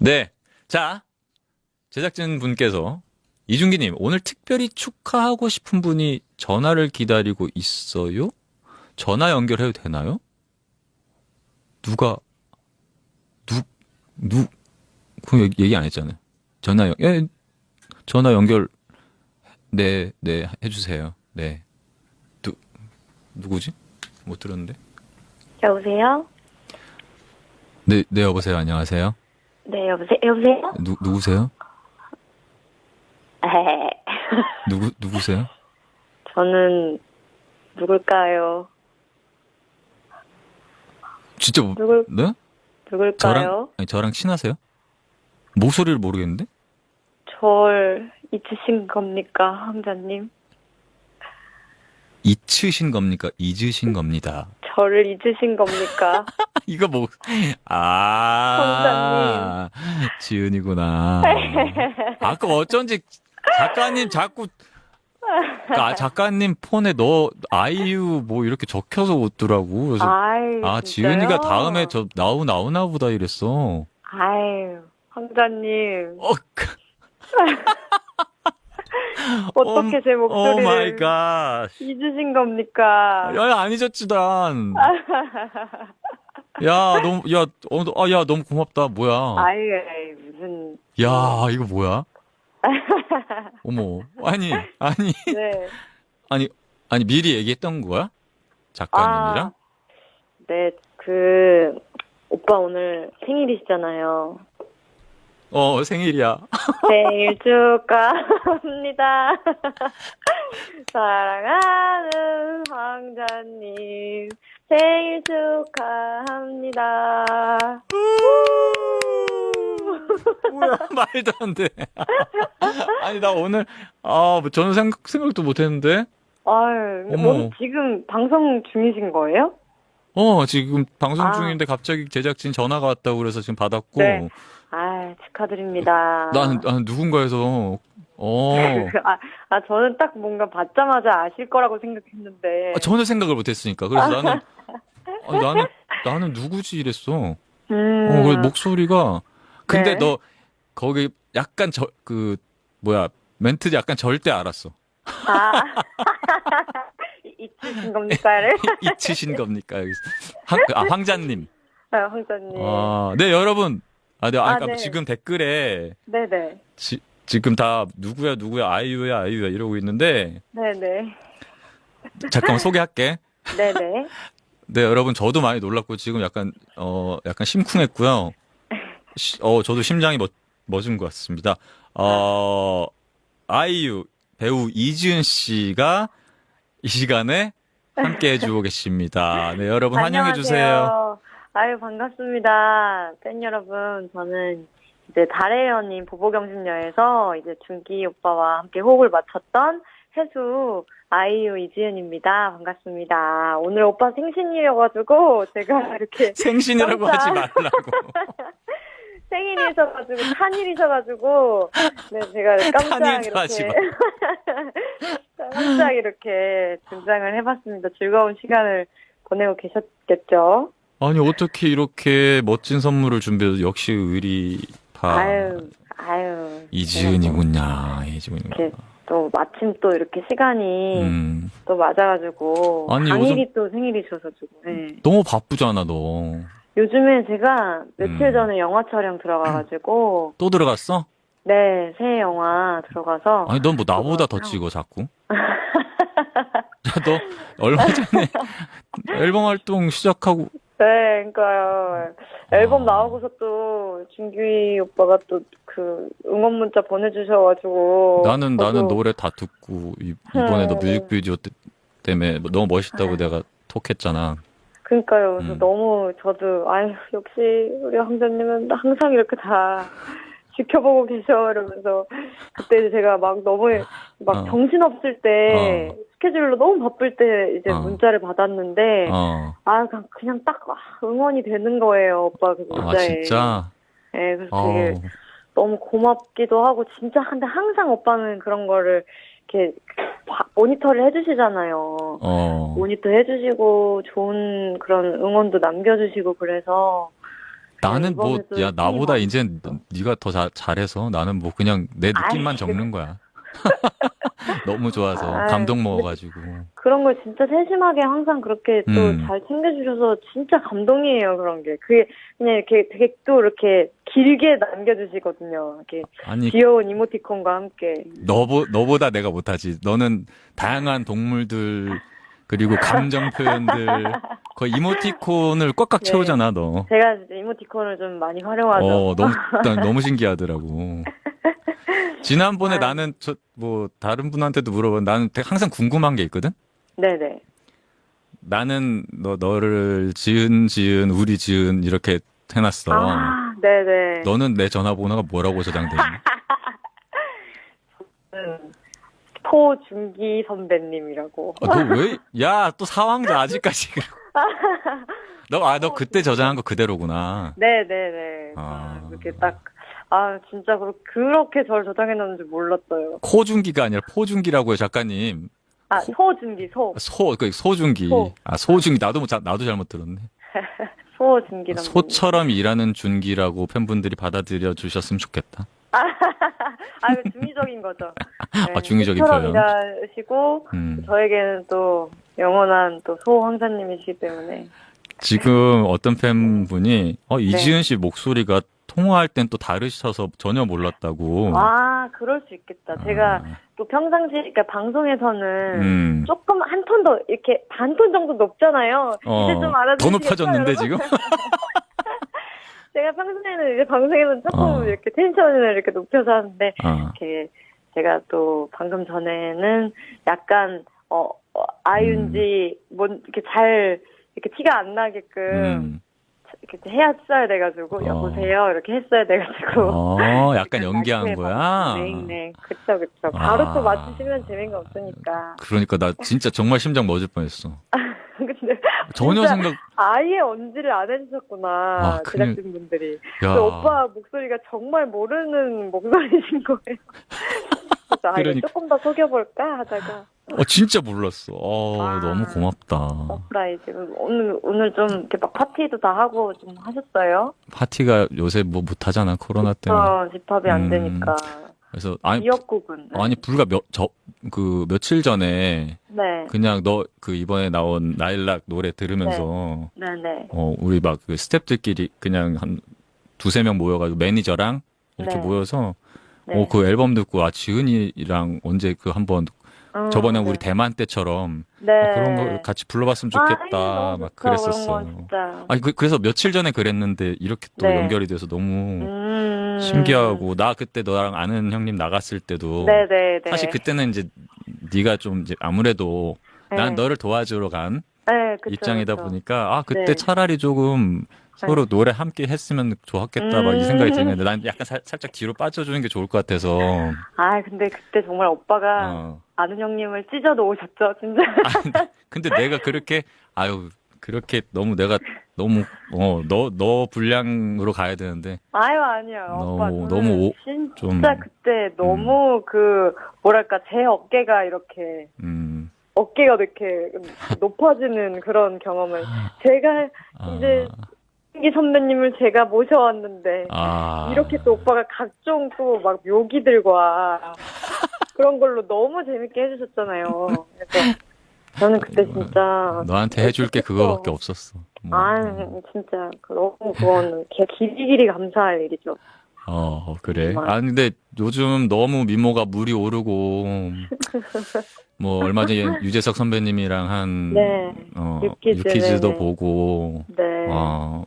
네. 자, 제작진 분께서 이준기님, 오늘 특별히 축하하고 싶은 분이 전화를 기다리고 있어요? 전화 연결해도 되나요? 누가, 누, 누, 그 얘기, 얘기 안 했잖아요. 전화, 연, 예, 전화 연결, 네, 네, 해주세요. 네. 누, 누구지? 못 들었는데? 여보세요? 네, 네, 여보세요. 안녕하세요. 네, 여보세요? 여보세요? 누, 누구세요? 에헤, 누구, 누구세요? 저는 누굴까요? 진짜 뭐, 누굴- 네? 누굴까요? 저랑 아니, 저랑 친하세요? 목소리를 모르겠는데? 절 잊으신 겁니까, 황자님? 잊으신 겁니까? 잊으신 겁니다. 저를 잊으신 겁니까? 이거 뭐, 아, 지은이구나. 아까 어쩐지 작가님 자꾸, 아, 작가님 폰에 너, 아이유 뭐 이렇게 적혀서 오더라고. 그래서, 아유, 아, 진짜요? 지은이가 다음에 저 나오, 나오나 보다 이랬어. 아유, 황자님. 어, 그- 어떻게 제오 목소리를 마이 갓. 잊으신 겁니까? 야, 야, 안 잊었지, 난. 야, 너무, 야, 어, 너- 아, 야, 너무 고맙다. 뭐야. 아유, 무슨. 야, 이거 뭐야? 어머. 아니, 아니, 네. 아니, 아니, 미리 얘기했던 거야? 작가님이랑? 아, 네, 그, 오빠 오늘 생일이시잖아요. 어, 생일이야. 생일 축하합니다. 사랑하는 황자님, 생일 축하합니다. 뭐야, 말도 안 돼. 아니, 나 오늘, 아, 뭐 저는 생각, 생각도 못 했는데. 아유, 어머. 뭐 지금 방송 중이신 거예요? 어, 지금 방송 아. 중인데 갑자기 제작진 전화가 왔다고 그래서 지금 받았고. 네. 아 축하드립니다. 나는, 나는 누군가 해서, 어. 아, 아, 저는 딱 뭔가 받자마자 아실 거라고 생각했는데. 아, 전혀 생각을 못 했으니까. 그래서 나는, 아, 나는, 나는 누구지 이랬어. 음. 어, 그래, 목소리가. 근데 네. 너, 거기 약간 저, 그, 뭐야, 멘트 약간 절대 알았어. 아. 잊으신 겁니까 를? 잊히신 겁니까? 여기서. 황, 아, 황자님. 아, 황자님. 아, 네, 여러분. 아, 네, 아, 아, 그러니까 네. 지금 댓글에, 네네. 지, 지금 다 누구야, 누구야, 아이유야, 아이유야 이러고 있는데, 네네. 잠깐만 소개할게. 네네. 네, 여러분, 저도 많이 놀랐고, 지금 약간, 어, 약간 심쿵했고요. 시- 어, 저도 심장이 멎, 멎은 것 같습니다. 어, 아이유, 배우 이지은 씨가 이 시간에 함께 해주고 계십니다. 네, 여러분 환영해 주세요. 안녕하세요. 아유, 반갑습니다. 팬 여러분, 저는 이제 달혜연님 보보경신녀에서 이제 준기 오빠와 함께 호흡을 맞췄던 해수 아이유 이지은입니다. 반갑습니다. 오늘 오빠 생신이어가지고 제가 이렇게 생신이라고. 하지 말라고. 생일이셔가지고 탄일이셔가지고 네 제가 깜짝. 이렇게 깜짝 이렇게 등장을 해봤습니다. 즐거운 시간을 보내고 계셨겠죠? 아니, 어떻게 이렇게 멋진 선물을 준비해서 역시 의리파. 아유 아유 이지은이군요. 이지은이군요. 이렇게 또 마침 또 이렇게 시간이 음, 또 맞아가지고 아니, 당일이 또 생일이셔가지고 네. 너무 바쁘잖아, 너. 요즘에 제가 며칠 음. 전에 영화 촬영 들어가가지고 또 들어갔어? 네새 영화 들어가서 아니, 넌 뭐 나보다 더 찍어, 자꾸. 야, 너 얼마 전에 앨범 활동 시작하고 네, 그러니까요. 앨범 아. 나오고서 또 준규이 오빠가 또 그 응원 문자 보내주셔가지고 나는 저도- 나는 노래 다 듣고 이, 이번에도 음. 뮤직비디오 때, 때문에 뭐 너무 멋있다고 내가 톡했잖아. 그러니까요. 그래서 음. 너무 저도 아유 역시 우리 황자님은 항상 이렇게 다 지켜보고 계셔 이러면서 그때 제가 막 너무 막 어. 정신 없을 때 스케줄로 너무 바쁠 때 이제 어. 문자를 받았는데 어. 아 그냥, 그냥 딱 아, 응원이 되는 거예요 오빠 그아 문자에. 진짜. 네, 그래서 어. 되게 너무 고맙기도 하고 진짜 근데 항상 오빠는 그런 거를 이렇게 바- 모니터를 해주시잖아요. 어. 모니터 해주시고 좋은 그런 응원도 남겨주시고 그래서 나는 뭐, 이번에도 야, 나보다 이제. 네가 더 자- 잘해서 나는 뭐 그냥 내 느낌만 아이, 적는 거야. 너무 좋아서 아이, 감동 먹어가지고. 그런 걸 진짜 세심하게 항상 그렇게 또 음. 잘 챙겨주셔서 진짜 감동이에요, 그런 게. 그게 그냥 이렇게 되게 또 이렇게 길게 남겨주시거든요. 이렇게 아니 귀여운 이모티콘과 함께. 너보 너보다 내가 못하지. 너는 다양한 동물들 그리고 감정 표현들 거의 이모티콘을 꽉꽉 네. 채우잖아 너. 제가 이모티콘을 좀 많이 활용하죠. 어 너무 난 너무 신기하더라고. 지난번에 아유. 나는 저 뭐 다른 분한테도 물어봤는데 나는 되게 항상 궁금한 게 있거든. 네네. 나는 너 너를 지은 지은 우리 지은 이렇게 해놨어. 아, 네네. 너는 내 전화번호가 뭐라고 저장돼 있니? 음, 포준기 선배님이라고. 아, 너 왜? 야, 또 사왕자 아직까지. 너, 아, 너 그때 저장한 거 그대로구나. 네네네. 아. 아, 그렇게 딱, 아, 진짜 그렇- 그렇게 저를 저장해놨는지 몰랐어요. 코준기가 아니라 포준기라고요, 작가님. 아, 소준기, 소. 소, 그 소준기. 소. 아, 소준기. 나도, 못 자- 나도 잘못 들었네. 소준기 선배님. 소처럼 일하는 준기라고 팬분들이 받아들여 주셨으면 좋겠다. 아, 이거 중의적인 거죠. 네, 아, 중의적인 표현. 일하시고, 음. 저에게는 또 영원한 또 소 황사님이시기 때문에. 지금 어떤 네. 팬분이, 어, 이지은 씨 목소리가 통화할 땐 또 다르셔서 전혀 몰랐다고. 아, 그럴 수 있겠다. 제가 아, 또 평상시, 그러니까 방송에서는 음. 조금 한 톤 더, 이렇게 반 톤 정도 높잖아요. 어, 이제 좀더 알아주시겠어요? 높아졌는데, 지금? 제가 평소에는 이제 방송에서는 조금 어. 이렇게 텐션을 이렇게 높여서 하는데, 아, 이렇게 제가 또 방금 전에는 약간, 어, 어, 아이인지, 뭐, 이렇게 잘, 이렇게 티가 안 나게끔, 음. 이렇게 했어야 돼가지고, 어. 여보세요? 이렇게 했어야 돼가지고. 어, 약간 연기한 거야? 봤- 네, 네. 그쵸, 그쵸. 바로 아. 또 맞추시면 재미가 없으니까. 그러니까 나 진짜 정말 심장 멎을 뻔했어. 근데 전혀 진짜 생각. 아예 언지를 안 해주셨구나. 아, 큰일- 제작진분들이. 야. 그 오빠 목소리가 정말 모르는 목소리신 거예요. 그래서 아, 이거 그러니까. 조금 더 속여볼까 하다가 어 진짜 몰랐어. 어 아. 너무 고맙다. 서프라이즈. 오늘 오늘 좀 이렇게 막 파티도 다 하고 좀 하셨어요? 파티가 요새 뭐 못하잖아 코로나 때문에. 어, 집합이 안 음. 되니까. 그래서 아니 미역국은. 아니 불과 몇저그 며칠 전에 네. 그냥 너 그 이번에 나온 라일락 노래 들으면서 네 네. 어 우리 막 그 스탭들끼리 그냥 한 두세 명 모여가지고 매니저랑 이렇게 네. 모여서 네. 어그 앨범 듣고 아 지은이랑 언제 그 한번 음, 저번에 네. 우리 대만 때처럼 네. 어, 그런 거 같이 불러봤으면 좋겠다 아, 막 좋죠, 그랬었어. 아니 그, 래서 며칠 전에 그랬는데 이렇게 또 네. 연결이 돼서 너무 음. 신기하고 나 그때 너랑 아는 형님 나갔을 때도 네네네. 사실 그때는 이제 네가 좀 이제 아무래도 난 너를 도와주러 간 네, 그쵸, 입장이다 그쵸. 보니까 아 그때 네. 차라리 조금 서로 노래 함께 했으면 좋았겠다 막이 음. 생각이 드는데 난 약간 살, 살짝 뒤로 빠져주는 게 좋을 것 같아서 아, 근데 그때 정말 오빠가 어. 아는 형님을 찢어 놓으셨죠, 진짜. 근데 내가 그렇게 아유 그렇게 너무 내가 너무 어너너 분량으로 가야 되는데 아유, 아니요. 너무- 오빠, 저는 너무 오- 진짜 좀- 그때 너무 그, 뭐랄까, 제 어깨가 이렇게, 음 어깨가 이렇게 높아지는 그런 경험을. 제가 아, 이제 신기 선배님을 제가 모셔왔는데, 아 이렇게 또 오빠가 각종 또 막 묘기들과 그런 걸로 너무 재밌게 해주셨잖아요. 그래서 저는 그때 진짜 너한테 해줄 게 그거밖에 없었어. 뭐. 아 진짜 그 너무 그건 기- 길이 길이 감사할 일이죠. 어 그래. 정말. 아 근데 요즘 너무 미모가 물이 오르고 뭐 얼마 전에 유재석 선배님이랑 한 네. 어, 유퀴즈, 유퀴즈도 네네. 보고 네. 어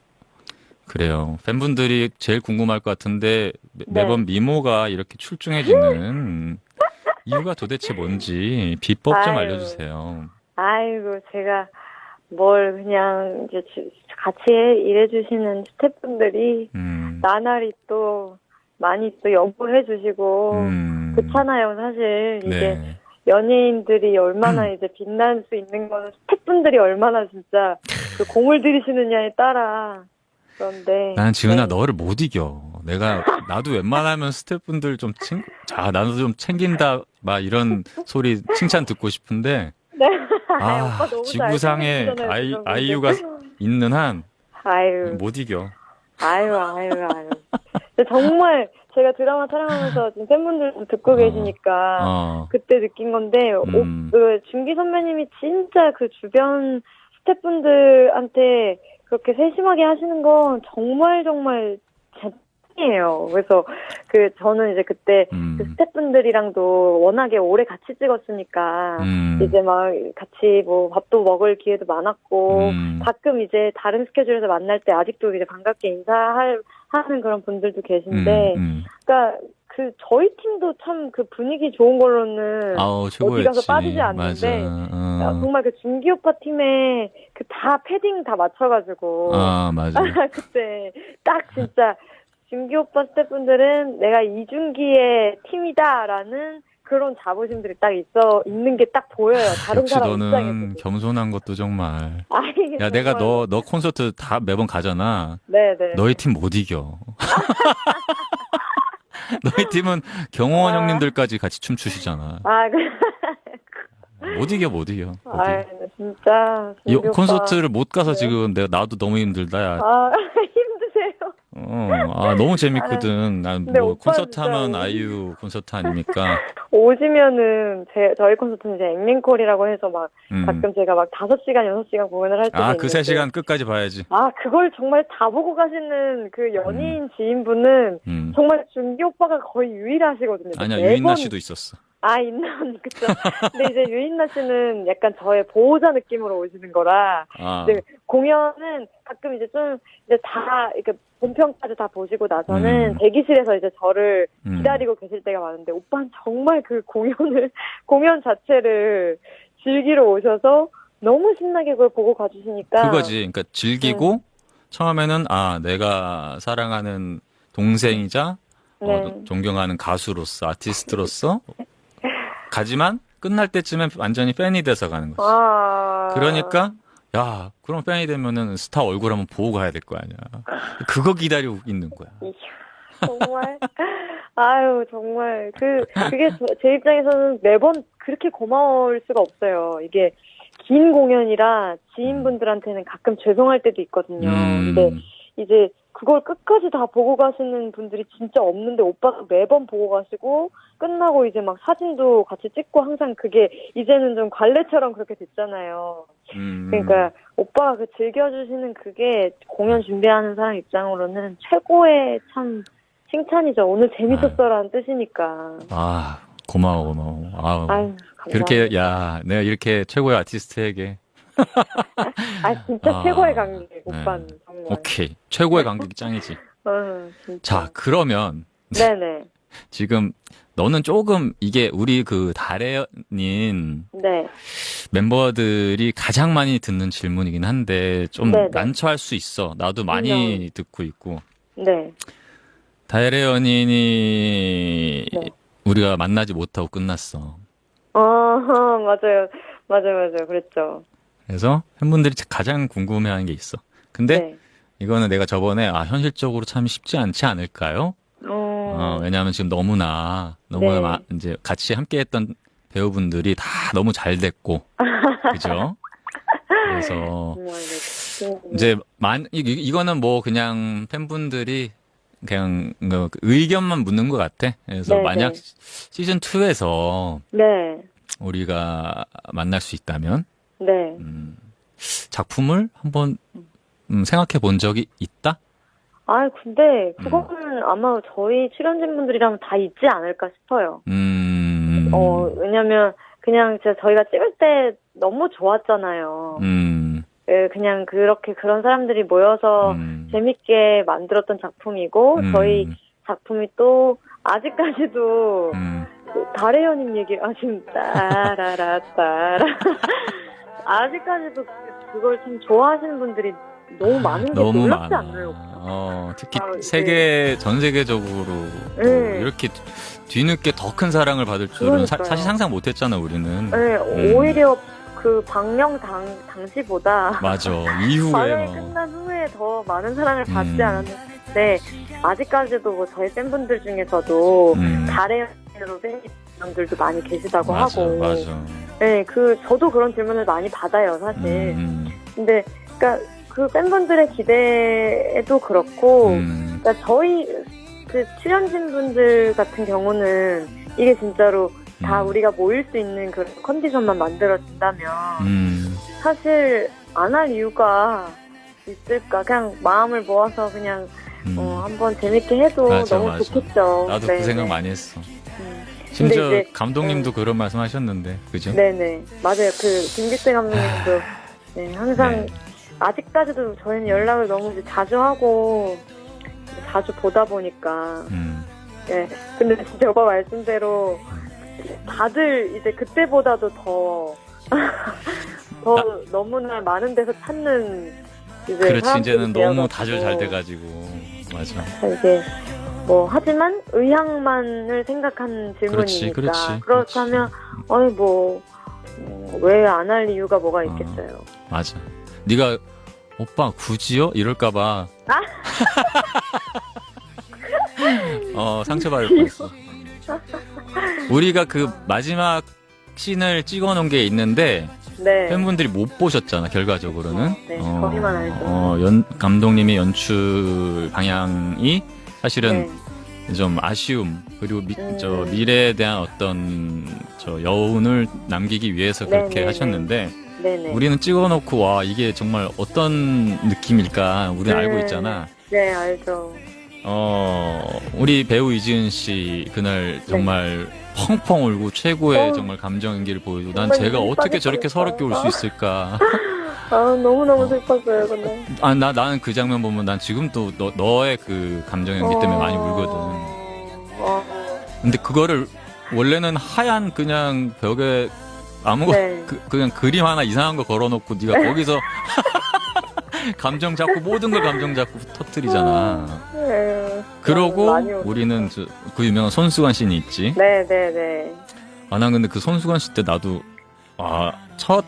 그래요. 팬분들이 제일 궁금할 것 같은데 매- 네. 매번 미모가 이렇게 출중해지는 이유가 도대체 뭔지 비법 좀 아유. 알려주세요. 아이고 제가 뭘 그냥 이제 주- 같이 일해주시는 스태프분들이 음, 나날이 또 많이 또 연구해 주시고 음, 그렇잖아요 사실 이게 네. 연예인들이 얼마나 이제 빛날 수 있는 거는 스태프분들이 얼마나 진짜 그 공을 들이시느냐에 따라 그런데 나는 지은아 네. 너를 못 이겨. 내가 나도 웬만하면 스태프분들 좀 챙, 자 나도 좀 챙긴다 막 이런 소리 칭찬 듣고 싶은데 네. 아, 오빠 너무 지구상에 아이. 아이유가 있는 한 아유 못 이겨. 아유, 아유, 아유. 근데 정말 제가 드라마 촬영하면서 지금 팬분들도 듣고 어. 계시니까 어. 그때 느낀 건데, 음. 오, 그 준기 선배님이 진짜 그 주변 스태프분들한테 그렇게 세심하게 하시는 건 정말 정말 재능이에요. 그래서 그 저는 이제 그때 음. 그 스태프분들이랑도 워낙에 오래 같이 찍었으니까 음. 이제 막 같이 뭐 밥도 먹을 기회도 많았고 음. 가끔 이제 다른 스케줄에서 만날 때 아직도 이제 반갑게 인사할 하는 그런 분들도 계신데 음, 음. 그러니까 그 저희 팀도 참 그 분위기 좋은 걸로는 아우 최고였지. 가서 빠지지 않는데. 어. 정말 그 준기 오빠 팀에 그 다 패딩 다 맞춰가지고 아 맞아. 그때 딱 진짜 준기 오빠 스태프분들은 내가 이준기의 팀이다라는 그런 자부심들이 딱 있어 있는 게 딱 보여요. 다른 역시 사람 너는 입장에서. 겸손한 것도 정말. 아니, 야 내가 정말. 너 너 콘서트 다 매번 가잖아. 네네. 너희 팀 못 이겨. 너희 팀은 경호원 아. 형님들까지 같이 춤추시잖아. 아, 그, 못 이겨 못 이겨. 못 아, 이겨. 진짜. 이 준기 오빠. 콘서트를 못 가서 네. 지금 내가 나도 너무 힘들다. 야. 아. 어, 아 너무 재밌거든. 난 근데 뭐 오빠 콘서트 진짜 하면 아이유 콘서트 아닙니까? 오시면은, 제, 저희 콘서트는 이제 앵링콜이라고 해서 막, 음. 가끔 제가 막 5시간, 6시간 공연을 할 때도 아그세 있는데 시간 끝까지 봐야지. 아, 그걸 정말 다 보고 가시는 그 연예인 지인분은 음. 정말 준기 오빠가 거의 유일하시거든요. 아니야 매번- 유인나 씨도 있었어. 아, 있나 그쵸. 근데 이제 유인나 씨는 약간 저의 보호자 느낌으로 오시는 거라, 아. 네, 공연은 가끔 이제 좀, 이제 다, 이렇게 본편까지 다 보시고 나서는 음. 대기실에서 이제 저를 음. 기다리고 계실 때가 많은데, 오빠는 정말 그 공연을, 공연 자체를 즐기러 오셔서 너무 신나게 그걸 보고 가주시니까. 그거지. 그러니까 즐기고 음. 처음에는 아 내가 사랑하는 동생이자 어, 네. 존경하는 가수로서 아티스트로서 가지만 끝날 때쯤엔 완전히 팬이 돼서 가는 거지. 아. 그러니까 야 그럼 팬이 되면은 스타 얼굴 한번 보고 가야 될 거 아니야. 그거 기다리고 있는 거야. 이야, 정말. 아유, 정말. 그, 그게 저- 제 입장에서는 매번 그렇게 고마울 수가 없어요. 이게 긴 공연이라 지인분들한테는 가끔 죄송할 때도 있거든요. 음, 근데 이제 그걸 끝까지 다 보고 가시는 분들이 진짜 없는데 오빠가 매번 보고 가시고 끝나고 이제 막 사진도 같이 찍고 항상 그게 이제는 좀 관례처럼 그렇게 됐잖아요. 음, 그러니까 오빠가 그 즐겨주시는 그게 공연 준비하는 사람 입장으로는 최고의 참 칭찬이죠. 오늘 재밌었어라는 뜻이니까. 아 고마워 고마워. 아우. 아유, 감사합니다. 그렇게 야 내가 이렇게 최고의 아티스트에게 아 진짜 아, 최고의 관객 네. 오빠는 정말. 오케이 최고의 관객이 짱이지. 어, 진짜. 자 그러면 네네. 지금 너는 조금 이게 우리 그 달애님 네. 멤버들이 가장 많이 듣는 질문이긴 한데 좀 네네. 난처할 수 있어. 나도 많이 듣고 있고. 네. 달애연인이 네. 우리가 만나지 못하고 끝났어. 어 맞아요. 맞아요 맞아요. 그랬죠. 그래서 팬분들이 가장 궁금해하는 게 있어. 근데 네. 이거는 내가 저번에 아 현실적으로 참 쉽지 않지 않을까요? 어, 어. 왜냐하면 지금 너무나 너무나 네. 마- 이제 같이 함께했던 배우분들이 다 너무 잘 됐고 그죠? 그래서 네. 이제 만 이, 이- 이거는 뭐 그냥 팬분들이 그냥 그 의견만 묻는 것 같아. 그래서 네, 만약 네. 시즌 2에서 네. 우리가 만날 수 있다면 네. 음, 작품을 한번 음, 생각해 본 적이 있다? 아 근데 그거는 아마 저희 출연진 분들이라면 다 있지 않을까 싶어요. 음, 어 왜냐면 그냥 진짜 저희가 찍을 때 너무 좋았잖아요. 음, 예, 그냥 그렇게 그런 사람들이 모여서 음, 재밌게 만들었던 작품이고 음, 저희 작품이 또 아직까지도 음, 그 달의 연인 얘기 아 지금 따라라 따라 아직까지도 그- 그걸 참 좋아하시는 분들이 너무 많은 게 너무 놀랍지 많아. 않나요? 어, 특히 아, 네. 세계 전 세계적으로 또 네. 이렇게 뒤늦게 더 큰 사랑을 받을 줄은 사, 그러니까요. 사실 상상 못했잖아 우리는. 네, 음. 오히려 그 방영 당 당시보다 맞아. 이후에 방영이 뭐. 끝난 후에 더 많은 사랑을 받지 음. 않았는데 아직까지도 뭐 저희 팬분들 중에서도 음, 달의 연인으로 팬인 분들도 많이 계시다고 맞아, 하고 맞아. 네, 그 저도 그런 질문을 많이 받아요, 사실. 음, 근데 그러니까 그 팬분들의 기대도 그렇고, 음, 그러니까 저희 그 출연진 분들 같은 경우는 이게 진짜로 다 음. 우리가 모일 수 있는 그런 컨디션만 만들어진다면 음, 사실 안 할 이유가 있을까? 그냥 마음을 모아서 그냥 음. 어, 한번 재밌게 해도 맞아, 너무 맞아. 좋겠죠. 나도 네, 그 생각 네. 많이 했어. 음. 심지어 근데 이제- 감독님도 그런 말씀 하셨는데, 그죠? 네네 맞아요. 그 김기태 감독님도 네, 항상 네. 아직까지도 저희는 연락을 너무 이제 자주 하고 자주 보다 보니까 음, 네. 근데 진짜 오빠 말씀대로 다들 이제 그때보다도 더, 더 너무나 많은 데서 찾는 이제 그렇지, 사람들이 이제는 너무 되어가지고 다들 잘 돼가지고. 맞아. 이게 뭐 하지만 의향만을 생각한 그렇지, 질문이니까 그렇지. 그렇다면 어이 뭐 왜 안 할 이유가 뭐가 있겠어요. 맞아. 네가 오빠 굳이요? 이럴까봐. 아? 어 상처받을 뻔했어. 우리가 그 마지막 씬을 찍어놓은 게 있는데 네. 팬분들이 못 보셨잖아 결과적으로는. 네, 저희만 알죠. 어, 연 감독님의 연출 방향이 사실은 네. 좀 아쉬움 그리고 미, 음. 저 미래에 대한 어떤 저 여운을 남기기 위해서 그렇게 네네네. 하셨는데 네네. 우리는 찍어놓고 와 이게 정말 어떤 느낌일까 우리는 네. 알고 있잖아. 네 알죠. 어 우리 배우 이지은 씨 그날 정말 펑펑 울고 최고의 네. 어. 정말 감정 연기를 보여주고 난 정말 제가 눈이 어떻게 빠질 저렇게 뻔했어요. 서럽게 울 수 있을까? 아 너무 너무 어. 슬펐어요 근데. 아 나 나는 그 장면 보면 난 지금도 너 너의 그 감정 연기 때문에 많이 울거든. 어, 근데 그거를 원래는 하얀 그냥 벽에 아무거 네. 그, 그냥 그림 하나 이상한 거 걸어놓고 네가 거기서 감정 잡고 모든 걸 감정 잡고 터트리잖아. 네. 그러고 많이 울었어요. 우리는 저, 그 유명한 손수건 씬이 있지. 네네네. 아, 난 근데 그 손수건 씬때 나도 아, 첫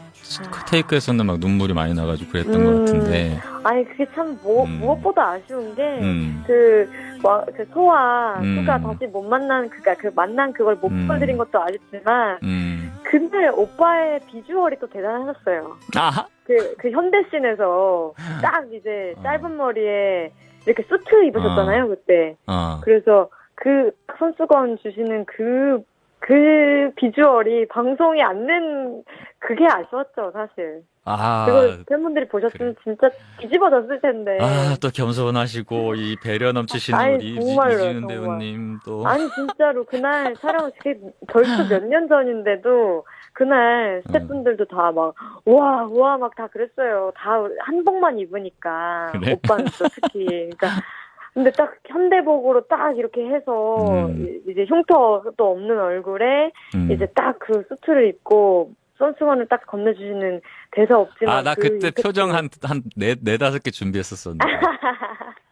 테이크에서는 막 눈물이 많이 나가지고 그랬던 것 음. 같은데. 아니 그게 참 뭐, 음. 무엇보다 아쉬운 게 음. 그, 와, 그 소와 음. 수가 다시 못 만난, 그니까 그 만난 그걸 못 음. 보여드린 것도 아쉽지만, 음. 근데 오빠의 비주얼이 또 대단하셨어요. 아, 그, 그 현대씬에서 딱 이제 어. 짧은 머리에 이렇게 수트 입으셨잖아요, 그때. 어. 그래서 그 손수건 주시는 그, 그 비주얼이 방송이 안 낸, 그게 아쉬웠죠, 사실. 아. 그걸 팬분들이 보셨으면 진짜 뒤집어졌을 텐데. 아, 또 겸손하시고 이 배려 넘치시는 아이, 우리 정말로요, 이지은. 배우님 또 아니 진짜로 그날 촬영 그게 벌써 몇 년 전인데도 그날 스태프분들도 다 막 우와 우와 막 다 그랬어요. 다 한복만 입으니까 그래? 오빠는 또 특히 그러니까 근데 딱 현대복으로 딱 이렇게 해서 음. 이- 이제 흉터도 없는 얼굴에 음. 이제 딱 그 수트를 입고 손수건을 딱 건네주시는 대사 없지만 아, 나그 이펙트- 표정 한, 한, 네, 네 다섯 개 준비했었었는데.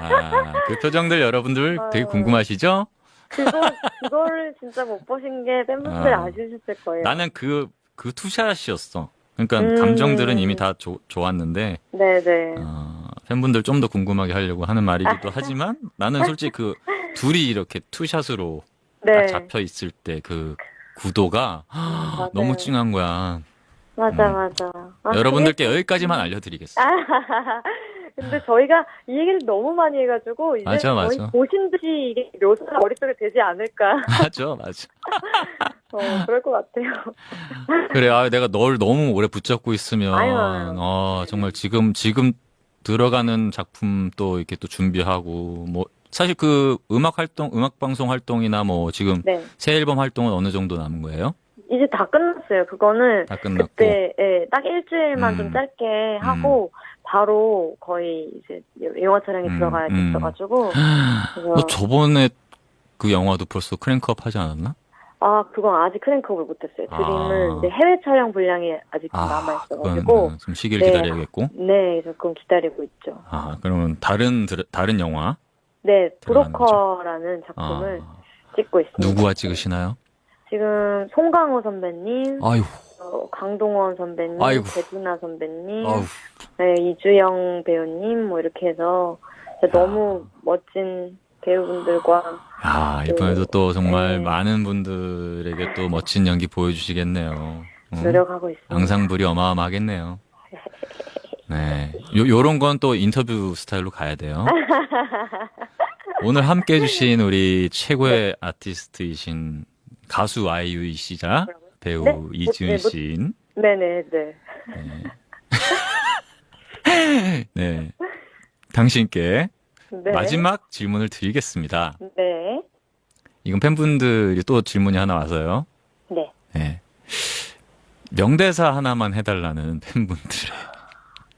아, 그 표정들 여러분들 되게 아유. 궁금하시죠? 그거 그거를 진짜 못 보신 게 팬분들 아. 아. 아쉬우셨을 거예요. 나는 그, 그 투샷이었어. 그러니까 음. 감정들은 이미 다 조- 좋았는데, 네네. 어, 팬분들 좀 더 궁금하게 하려고 하는 말이기도 하지만, 나는 솔직히 그 둘이 이렇게 투샷으로 딱 네. 잡혀 있을 때 그 구도가 맞아요. 너무 찡한 거야. 맞아, 음. 맞아. 아, 여러분들께 여기까지만 알려드리겠어. 아, 근데 저희가 이 얘기를 너무 많이 해가지고, 이제 맞아, 거의 맞아. 보신 듯이 이게 묘사가 머릿속에 되지 않을까. 맞아, 맞아. 어, 그럴 것 같아요. 그래, 아, 내가 널 너무 오래 붙잡고 있으면, 아유, 아유. 어, 정말 지금, 지금 들어가는 작품 또 이렇게 또 준비하고, 뭐, 사실 그 음악 활동, 음악 방송 활동이나 뭐 지금 네. 새 앨범 활동은 어느 정도 남은 거예요? 이제 다 끝났어요. 그거는 다 끝났고. 그때, 예, 딱 일주일만 음. 좀 짧게 하고, 바로 거의 이제 영화 촬영에 음, 들어가야 음. 됐어가지고, 그래서, 저번에 그 영화도 벌써 크랭크업 하지 않았나? 아, 그건 아직 크랭크업을 못했어요. 드림은 아. 이제 해외 촬영 분량이 아직 아, 남아있어가지고, 그건 좀 시기를 네. 기다려야겠고. 네, 그래서 그건 기다리고 있죠. 아, 그러면 다른, 들- 다른 영화? 네, 들어가는 브로커라는 작품을 아, 찍고 있습니다. 누구와 찍으시나요? 지금 송강호 선배님, 아유, 어, 강동원 선배님, 아이고. 배두나 선배님, 아우. 네, 이주영 배우님 뭐 이렇게 해서 진짜 너무 멋진 배우분들과 야, 이번에도 또 정말 네. 많은 분들에게 또 멋진 연기 보여주시겠네요. 응? 노력하고 있습니다. 앙상블이 어마어마하겠네요. 네. 요, 요런 건 또 인터뷰 스타일로 가야 돼요. 오늘 함께 해주신 우리 최고의 아티스트이신 가수 아이유이시자 배우 네? 뭐- 이지은 네, 뭐- 씨인 네네, 네. 네. 당신께 네. 마지막 질문을 드리겠습니다. 네. 이건 팬분들이 또 질문이 하나 와서요. 네. 네. 명대사 하나만 해달라는 팬분들의.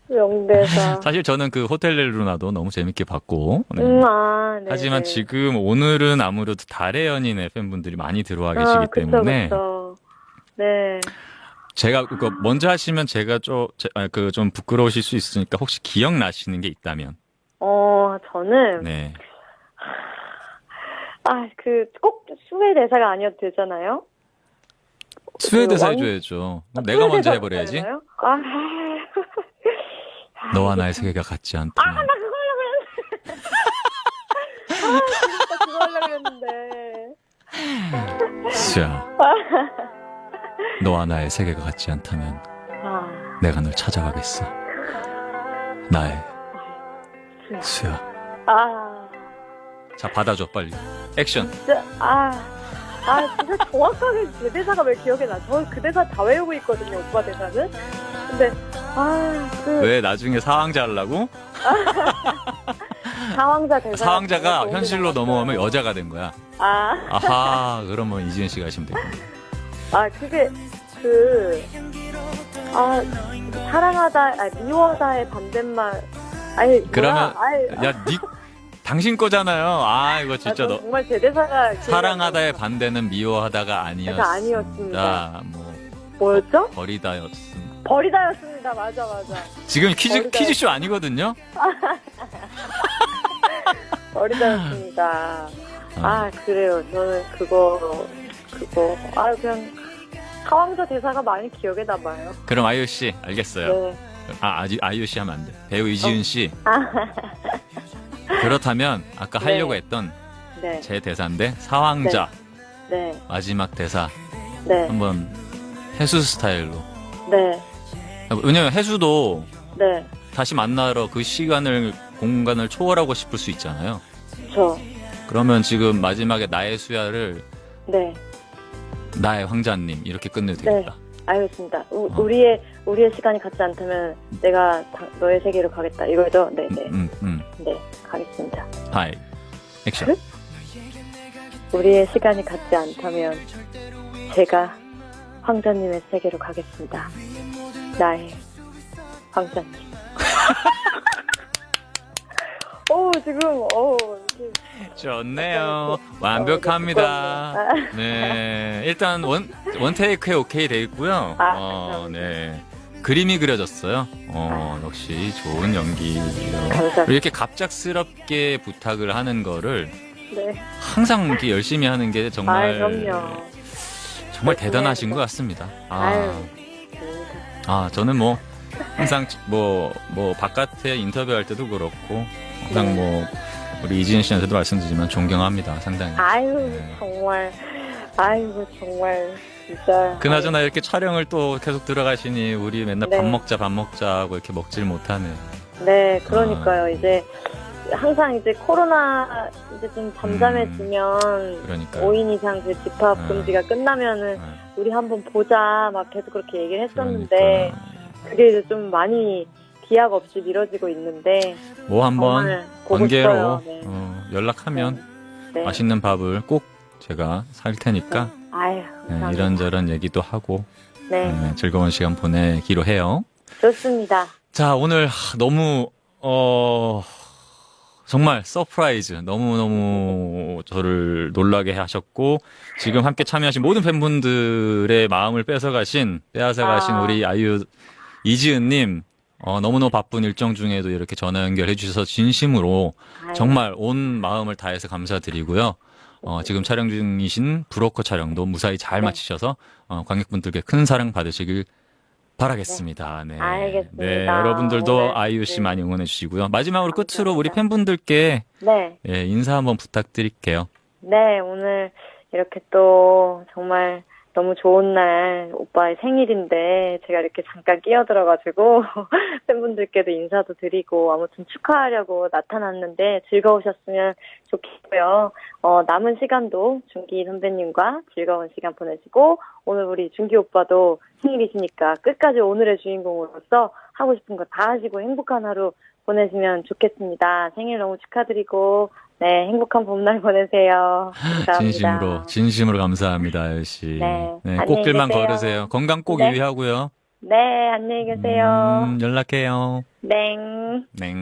명대사. 사실 저는 그 호텔 렐루나도 너무 재밌게 봤고. 네. 음, 아, 네. 하지만 네. 지금 오늘은 아무래도 달의 연인의 팬분들이 많이 들어와 계시기 아, 그쵸, 때문에 그쵸. 네. 제가 그거 먼저 하시면 제가 좀그좀 부끄러우실 수 있으니까 혹시 기억나시는 게 있다면 어, 저는, 네 아, 그, 꼭 수의 대사가 아니어도 되잖아요? 수혜 그 대사 왕- 해줘야죠. 아, 내가 먼저 해버려야지. 되나요? 아, 너와 나의 세계가 같지 아, 않다면 나 그거 하려고 했는데. 아, 진짜 그거 하려고 했는데. 수야 너와 나의 세계가 같지 않다면 아, 내가 널 찾아가겠어. 나의 수야. 아, 자 받아줘 빨리. 액션. 진짜, 아. 아, 진짜 정확하게 제 대사가 왜 기억이 나? 저 그 대사 다 외우고 있거든요, 오빠 대사는. 근데, 아, 그, 왜 나중에 사왕자 하려고? 사왕자 대사. 사왕자가 현실로 넘어오면 여자가 된 거야. 아, 아하 그러면 이지은 씨가 하시면 되고. 아, 그게, 그, 아, 사랑하다, 아, 미워하다의 반대말. 아니, 그러면- 뭐야? 야, 니 당신 거잖아요. 아, 이거 아, 진짜 저너 정말 제 대사가. 기억이 사랑하다의. 반대는 미워하다가 아니었습니다. 아니었습니다. 뭐 뭐였죠? 버리다였습니다. 버리다였습니다. 맞아, 맞아. 지금 퀴즈 버리다. 퀴즈쇼 아니거든요. 버리다였습니다. 어. 아, 그래요. 저는 그거, 그거, 아, 그냥, 사왕자 대사가 많이 기억에 남아요. 그럼 아이유 씨 알겠어요. 네. 아, 아주 아이유 씨 하면 안 돼. 배우 이지은 씨. 아, 그렇다면 아까 네. 하려고 했던 네, 제 대사인데 사왕자 네, 마지막 대사 네, 한번 해수 스타일로. 네, 왜냐면 해수도 네, 다시 만나러 그 시간을 공간을 초월하고 싶을 수 있잖아요. 저, 그러면 지금 마지막에 나의 수야를 네, 나의 황자님 이렇게 끝내도 네. 되겠다. 알겠습니다. 우, 어. 우리의, 우리의 시간이 같지 않다면 내가 다- 너의 세계로 가겠다. 이거죠? 네, 네, 음, 음. 네, 가겠습니다. 하이. 액션. 우리의 시간이 같지 않다면 제가 황자님의 세계로 가겠습니다. 나의 황자님. 오 지금 오 이렇게 좋네요. 어, 완벽합니다. 네, 네. 일단 원, 원 테이크에 오케이 돼 있고요. 아, 어, 감사합니다. 네. 그림이 그려졌어요. 어, 역시 좋은 연기요. 감사합니다. 이렇게 갑작스럽게 부탁을 하는 거를 네. 항상 이렇게 열심히 하는 게아 정말 그럼요. 정말 네, 대단하신 네. 것 같습니다. 아유. 아, 아 저는 뭐 항상 뭐 뭐 바깥에 인터뷰할 때도 그렇고 항상 네. 뭐 우리 이지은 씨한테도 말씀드리지만 존경합니다. 상당히. 아유 네. 정말 아이고 정말 진짜. 그나저나 이렇게 촬영을 또 계속 들어가시니 우리 맨날 네. 밥 먹자 밥 먹자 하고 이렇게 먹질 못하네. 네, 그러니까요. 아. 이제 항상 이제 코로나 이제 좀 잠잠해지면 그러니까. 5인 이상 그 집합 음. 금지가 끝나면은 우리 한번 보자 막 계속 그렇게 얘기를 했었는데 그러니까. 그게 이제 좀 많이 기약 없이 미뤄지고 있는데 뭐 한번 보고 관계로 싶어요. 네. 어, 연락하면 네. 맛있는 밥을 꼭 제가 살 테니까 아유, 네, 감사합니다. 이런저런 얘기도 하고 네, 네, 즐거운 시간 보내기로 해요. 좋습니다. 자, 오늘 하, 너무 어 정말 서프라이즈 너무너무 저를 놀라게 하셨고 지금 함께 참여하신 모든 팬분들의 마음을 뺏어가신 빼앗아가신 아. 우리 아이유 이지은 님 어, 너무너무 바쁜 일정 중에도 이렇게 전화 연결해 주셔서 진심으로 아유, 정말 온 마음을 다해서 감사드리고요. 어, 지금 촬영 중이신 브로커 촬영도 무사히 잘 네. 마치셔서 어, 관객분들께 큰 사랑 받으시길 바라겠습니다. 네. 알겠습니다. 네, 여러분들도 오늘, 아이유 씨 네. 많이 응원해 주시고요. 마지막으로 끝으로 우리. 팬분들께 네, 예, 인사 한번 부탁드릴게요. 네, 오늘 이렇게 또 정말 너무 좋은 날 오빠의 생일인데 제가 이렇게 잠깐 끼어들어가지고 팬분들께도 인사도 드리고 아무튼 축하하려고 나타났는데 즐거우셨으면 좋겠고요. 어, 남은 시간도 준기 선배님과 즐거운 시간 보내시고 오늘 우리 준기 오빠도 생일이시니까 끝까지 오늘의 주인공으로서 하고 싶은 거 다 하시고 행복한 하루 보내시면 좋겠습니다. 생일 너무 축하드리고 네 행복한 봄날 보내세요. 감사합니다. 진심으로 진심으로 감사합니다, 아유 씨. 네, 네, 꽃길만 계세요. 걸으세요. 건강 꼭 네. 유의하고요. 네 안녕히 계세요. 음, 연락해요. 네. 네.